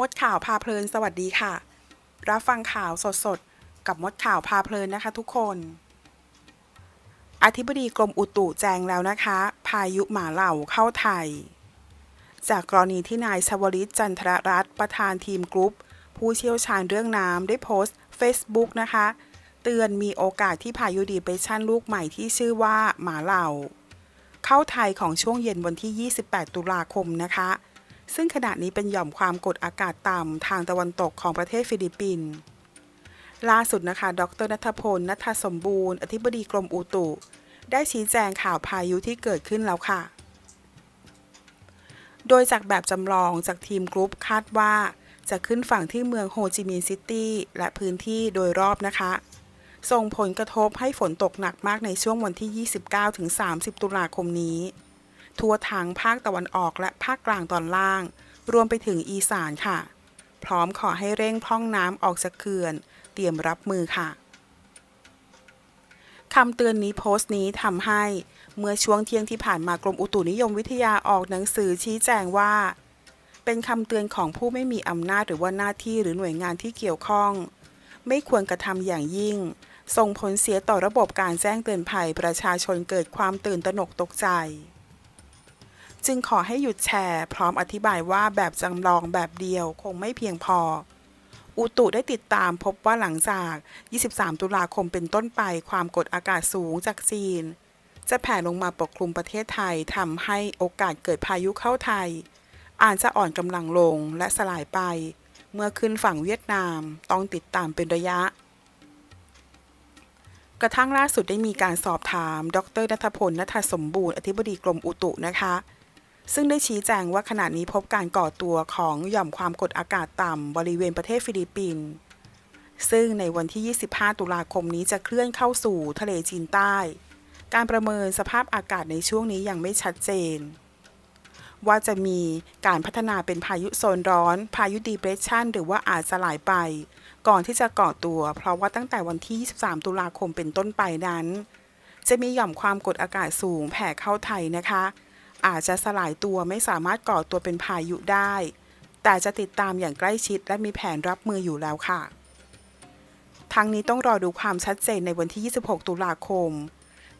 มดข่าวพาเพลินสวัสดีค่ะ รับฟังข่าวสดๆ กับมดข่าวพาเพลินนะคะทุกคน อธิบดีกรมอุตุแจ้งแล้วนะคะ พายุหมาเหล่าเข้าไทย จากกรณีที่นายชวลิตจันทรรัตน์ประธานทีมกรุ๊ป ผู้เชี่ยวชาญเรื่องน้ำได้โพสต์ Facebook นะคะ เตือนมีโอกาสที่พายุดีเปชันลูกใหม่ที่ชื่อว่าหมาเหล่า เข้าไทยของช่วงเย็นวันที่ 28 ตุลาคมนะคะ ซึ่งขณะนี้เป็นหย่อมความกดอากาศต่ำทางตะวันตกของประเทศฟิลิปปินส์ล่าสุดนะคะ ดรนัทพล นัทสมบูรณ์ อธิบดีกรมอุตุ ได้ชี้แจงข่าวพายุที่เกิดขึ้นแล้วค่ะ โดยจากแบบจำลองจากทีมกรุ๊ปคาดว่า จะขึ้นฝั่งที่เมืองโฮจิมินห์ซิตี้ และพื้นที่โดยรอบนะคะ ส่งผลกระทบให้ฝนตกหนักมากในช่วงวันที่ 29-30 ตุลาคมนี้ ทั่วทางภาคตะวันออกและภาคกลางตอนล่าง รวมไปถึงอีสานค่ะ พร้อมขอให้เร่งพร่องน้ำออกจากเขื่อน เตรียมรับมือค่ะคำเตือนนี้โพสต์นี้ทำให้ เมื่อช่วงเที่ยงที่ผ่านมากรมอุตุนิยมวิทยาออกหนังสือชี้แจงว่า เป็นคำเตือนของผู้ไม่มีอำนาจหรือว่าหน้าที่หรือหน่วยงานที่เกี่ยวข้อง ไม่ควรกระทำอย่างยิ่ง ส่งผลเสียต่อระบบการแจ้งเตือนภัยประชาชนเกิดความตื่นตระหนกตกใจ จึงขอให้หยุดแชร์ พร้อมอธิบายว่าแบบจำลองแบบเดียวคงไม่เพียงพอ อุตุได้ติดตามพบว่าหลังจาก 23 ตุลาคมเป็นต้นไปความกดอากาศสูงจากจีน จะแผ่ลงมาปกคลุมประเทศไทยทำให้โอกาสเกิดพายุเข้าไทย อาจจะอ่อนกำลังลงและสลายไป เมื่อขึ้นฝั่งเวียดนามต้องติดตามเป็นระยะกระทั่งล่าสุดได้มีการสอบถาม ดรนัทพลนัทสมบูรณ์ อธิบดีกรมอุตุนะคะ ซึ่งได้ชี้แจงว่าขณะนี้พบการก่อตัวของหย่อมความกดอากาศต่ำบริเวณประเทศฟิลิปปินส์ซึ่งในวันที่ 25 ตุลาคมนี้จะเคลื่อนเข้าสู่ทะเลจีนใต้ การประเมินสภาพอากาศในช่วงนี้ยังไม่ชัดเจน ว่าจะมีการพัฒนาเป็นพายุโซนร้อน พายุดีเปรสชันหรือว่าอาจสลายไป ก่อนที่จะก่อตัว เพราะว่าตั้งแต่วันที่ 23 ตุลาคมเป็นต้นไปนั้น จะมีหย่อมความกดอากาศสูงแผ่เข้าไทยนะคะ อาจจะสลายตัวไม่สามารถก่อตัวเป็นพายุได้ แต่จะติดตามอย่างใกล้ชิดและมีแผนรับมืออยู่แล้วค่ะ ทั้งนี้ต้องรอดูความชัดเจนในวันที่ 26 ตุลาคม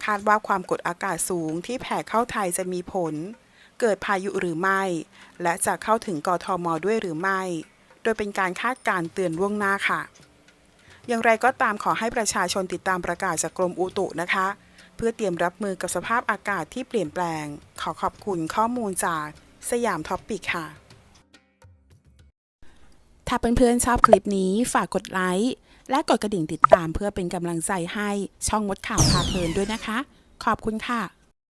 คาดว่าความกดอากาศสูงที่แผ่เข้าไทยจะมีผล เกิดพายุหรือไม่ และจะเข้าถึงกทมด้วยหรือไม่ โดยเป็นการคาดการเตือนล่วงหน้าค่ะ อย่างไรก็ตามขอให้ประชาชนติดตามประกาศจากกรมอุตุนะคะ เพื่อเตรียมรับมือกับสภาพอากาศที่เปลี่ยนแปลง ขอขอบคุณข้อมูลจากสยามท็อปปิกค่ะ ถ้าเพื่อนๆชอบคลิปนี้ฝากกดไลค์และกดกระดิ่งติดตามเพื่อเป็นกำลังใจให้ช่องมดข่าวพาเพลินด้วยนะคะ ขอบคุณค่ะ